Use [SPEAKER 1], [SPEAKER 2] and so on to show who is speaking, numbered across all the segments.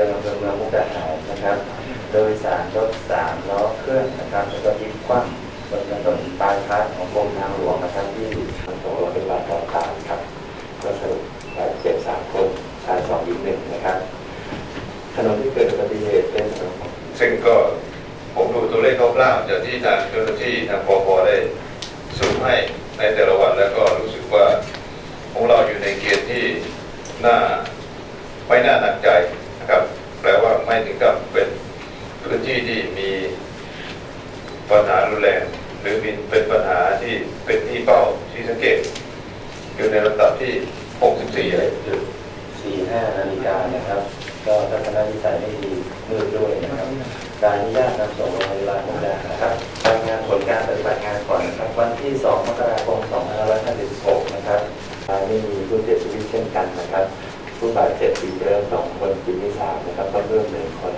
[SPEAKER 1] รืองอำเภอเมืองมุกดาหารนะครับ โดยสารรถสามล้อเครื่องนะครับแล้วก็พลิกคว่ำบนถนนปลายพาดของกรมทางหลวงนะครับที่ทางตำรวจเป็นบาดต่อตาครับก็สรุปบาดเจ็บสามคนชายสองหญิงหนึ่งนะครับถนนที่เกิดอุบัติเหตุเป็นถนน
[SPEAKER 2] ซึ่งก็ผมดูตัวเลขคร่าวๆจากที่ทางเจ้าหน้าที่ทางปปได้สรุปให้ในแต่ละวันแล้วก็รู้สึกว่าของเราอยู่ในเกณฑ์ที่น่าไม่น่าหนักใจนะครับ แปลว่าไม่ถึงกับเป็นพื้นที่ที่มี ปัญหารุนแรงหรือเป็นเป็นปัญหาที่เป็นที่เป้าที่สังเกต อยู่ในลำดับที่ 64เลย
[SPEAKER 1] จุดสี่ห้านาฬิกานะครับ ก็ทัศนวิสัยไม่ดีมืดด้วยนะครับการอนุญาตนำส่งโรงพยาบาลมุกดาหารครับรายงานผลการปฏิบัติงานก่อนนะครับ วันที่ 2 มกราคม 2556 นะครับไม่มีผู้เสียชีวิตเช่นกันนะครับ ผู้บาดเจ็บปีเริ่มสองคนปีที่สามนะครับก็เพิ่มหนึ่งคน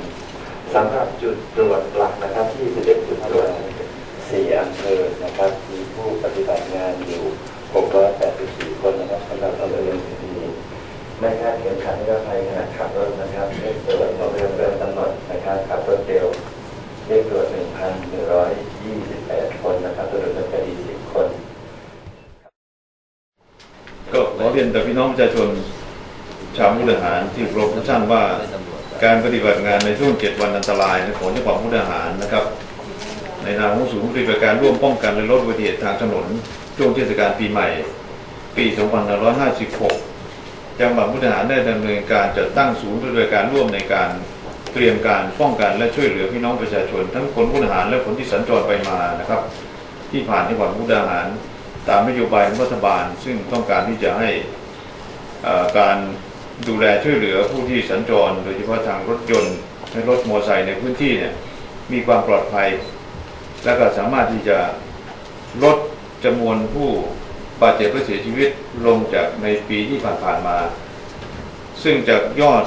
[SPEAKER 1] สำหรับจุดตรวจหลักนะครับ ที่11จุดตรวจสี่อำเภอนะครับ มีผู้ปฏิบัติงานอยู่ 684 คนนะครับสำหรับอำเภอที่ไม่คาดเข็มขัดนิรภัยขณะขับรถนะครับเลขตรวจของเรือเกินกำหนดนะครับขับรถเร็วเลขตรวจ1,128 คนนะครับตรวจดำเนินคดี10 คน
[SPEAKER 3] ก็ขอเรียนแต่ พี่น้องประชาชนชาวมุกดาหารที่รพทุกท่านว่าการปฏิบัติงานในช่วงเจ็ดวันอันตรายของจังหวัดมุกดาหารนะครับ ในนามของศูนย์ปฏิบัติการร่วมป้องกันและลดอุบัติเหตุทางถนนช่วงเทศกาลปีใหม่ ปี2556 จังหวัดมุกดาหารได้ดำเนินการจัดตั้งศูนย์ปฏิบัติการร่วมในการเตรียมการป้องกันและช่วยเหลือพี่น้องประชาชน ทั้งคนมุกดาหารและคนที่สัญจรไปมานะครับ ที่ผ่านจังหวัดมุกดาหาร ตามนโยบายของรัฐบาล ซึ่งต้องการที่จะให้ การดูแลช่วยเหลือผู้ที่สัญจร โดยเฉพาะทางรถยนต์และรถมอเตอร์ไซค์ในพื้นที่เนี่ยมีความปลอดภัย และก็สามารถที่จะลดจำนวนผู้บาดเจ็บและเสียชีวิตลงจากในปีที่ผ่านๆมา ซึ่งจากยอด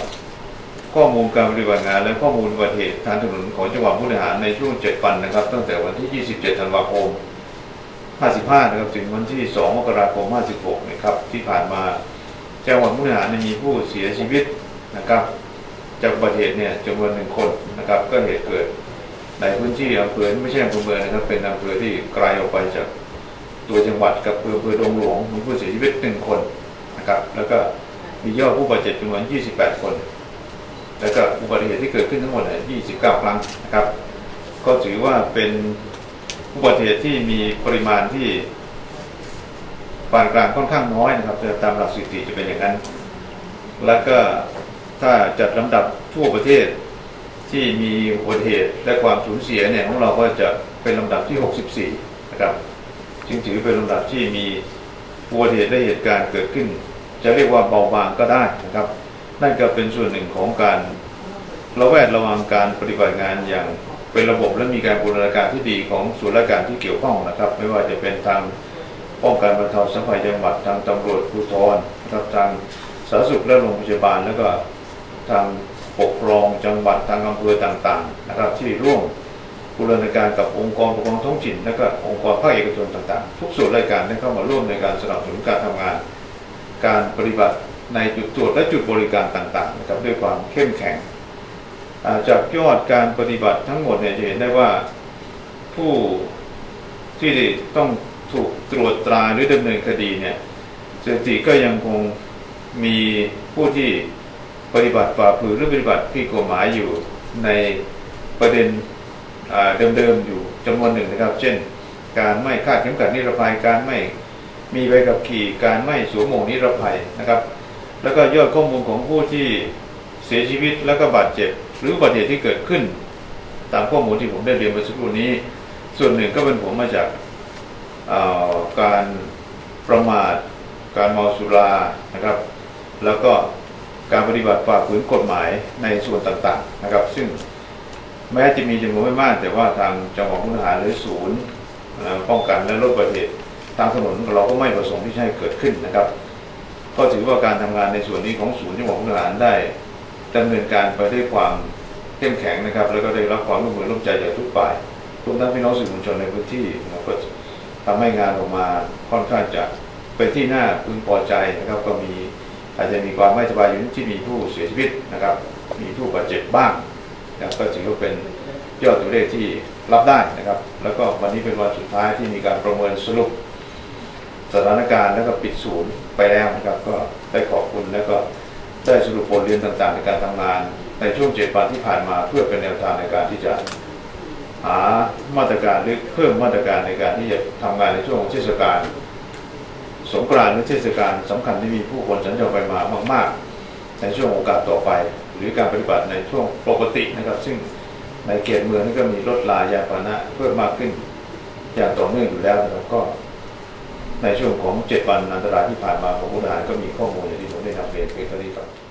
[SPEAKER 3] ข้อมูลการปฏิบัติงาน และข้อมูลอุบัติเหตุทางถนนของจังหวัดมุกดาหารในช่วง 7 วันนะครับ ตั้งแต่วันที่ 27 ธันวาคม 55 นะครับ ถึงวันที่ 2 มกราคม 56 นะครับที่ผ่านมา จังหวัดมุกดาหารเนี่ยมีผู้เสียชีวิตนะครับ จากอุบัติเหตุเนี่ยจำนวนหนึ่งคนนะครับ ก็เหตุเกิดในพื้นที่อำเภอไม่ใช่อำเภอเมืองนะครับ เป็นอำเภอที่ไกลออกไปจากตัวจังหวัดกับอำเภอดงหลวงมีผู้เสียชีวิตหนึ่งคนนะครับ แล้วก็มียอดผู้บาดเจ็บจำนวน 28 คน แล้วก็อุบัติเหตุที่เกิดขึ้นทั้งหมดเนี่ย29 ครั้งนะครับ ก็ถือว่าเป็นอุบัติเหตุที่มีปริมาณที่ ปานกลางค่อนข้างน้อยนะครับแต่ตามหลักสถิติจะเป็นอย่างนั้น แล้วก็ถ้าจัดลำดับทั่วประเทศที่มีอุบัติเหตุและความสูญเสียเนี่ยของเราก็จะเป็นลำดับที่ 64 นะครับ จึงถือเป็นลำดับที่มีอุบัติเหตุและเหตุการณ์เกิดขึ้น จะเรียกว่าเบาบางก็ได้นะครับ นั่นก็เป็นส่วนหนึ่งของการระแวดระวังการปฏิบัติงานอย่างเป็นระบบและมีการบูรณาการที่ดีของส่วนราชการที่เกี่ยวข้องนะครับ ไม่ว่าจะเป็นทาง ป้องกันบรรเทาสาธารณภัยจังหวัดทางตำรวจภูธรนะครับทางสาธารณสุขและโรงพยาบาลแล้วก็ทางปกครองจังหวัดทางอำเภอต่างๆนะครับที่ร่วมบูรณาการกับองค์กรปกครองท้องถิ่นและก็องค์กรภาคเอกชนต่างๆ ทุกส่วนรายการได้เข้ามาร่วมในการสนับสนุนการทำงาน การปฏิบัติในจุดตรวจและจุดบริการต่างๆนะครับด้วยความเข้มแข็งาจากยอดการปฏิบัติทั้งหมดเนี่ยจะเห็นได้ว่าผู้ที่ต้อง ถูกตรวจตราหรือดำเนินคดีเนี่ยสถิติก็ยังคงมีผู้ที่ปฏิบัติฝ่าฝืนหรือปฏิบัติผิดกฎหมายอยู่ในประเด็นเดิมๆอยู่จำนวนหนึ่งนะครับ เช่น การไม่คาดเข็มขัดนิรภัยการไม่มีใบขับขี่การไม่สวมหมวกนิรภัยนะครับ แล้วก็ยอดข้อมูลของผู้ที่เสียชีวิตแล้วก็บาดเจ็บ หรืออุบัติเหตุที่เกิดขึ้น ตามข้อมูลที่ผมได้เรียนไปสักครู่นี้ ส่วนหนึ่งก็เป็นผลมาจาก การประมาท การเมาสุรานะครับ แล้วก็การปฏิบัติฝ่าฝืนกฎหมายในส่วนต่างๆนะครับ ซึ่งแม้จะมีจำนวนไม่มาก แต่ว่าทางจังหวัดมุกดาหารหรือศูนย์ป้องกันและลดอุบัติเหตุทางถนนเราก็ไม่ประสงค์ที่จะให้เกิดขึ้นนะครับ ก็ถือว่าการทำงานในส่วนนี้ของศูนย์จังหวัดมุกดาหารได้ดำเนินการไปด้วยความเข้มแข็งนะครับ แล้วก็ได้รับความร่วมมือร่วมใจจากทุกฝ่ายรวมทั้งพี่น้องสื่อมวลชนในพื้นที่ก็ ทำให้งานออกมาค่อนข้างจะเป็นที่น่าพึงพอใจนะครับ ก็มีอาจจะมีความไม่สบายอยู่ที่มีผู้เสียชีวิตนะครับ มีผู้บาดเจ็บบ้างนะก็ถือว่าเป็นยอดตัวเลขที่รับได้นะครับ แล้วก็วันนี้เป็นวันสุดท้ายที่มีการประเมินสรุปสถานการณ์แล้วก็ปิดศูนย์ไปแล้วนะครับ ก็ได้ขอบคุณแล้วก็ได้สรุปบทเรียนต่างๆในการทำงาน ในช่วงเจ็ดวันที่ผ่านมาเพื่อเป็นแนวทางในการที่จะ หามาตรการหรือเพิ่มมาตรการในการที่จะทำงานในช่วงของเทศกาลสงกรานต์หรือเทศกาลสำคัญที่มีผู้คนสัญจรไปมามากๆ ในช่วงโอกาสต่อไป หรือการปฏิบัติในช่วงปกตินะครับ ซึ่งในเขตเมืองนี่ก็มีรถลายานพานะเพิ่มมากขึ้นอย่างต่อเนื่องอยู่แล้วนะครับก็ ในช่วงของเจ็ดวันอันตรายที่ผ่านมาของผู้ทหารก็มีข้อมูลอย่างที่ผมได้นำเรียนเพียงเท่านี้ครับ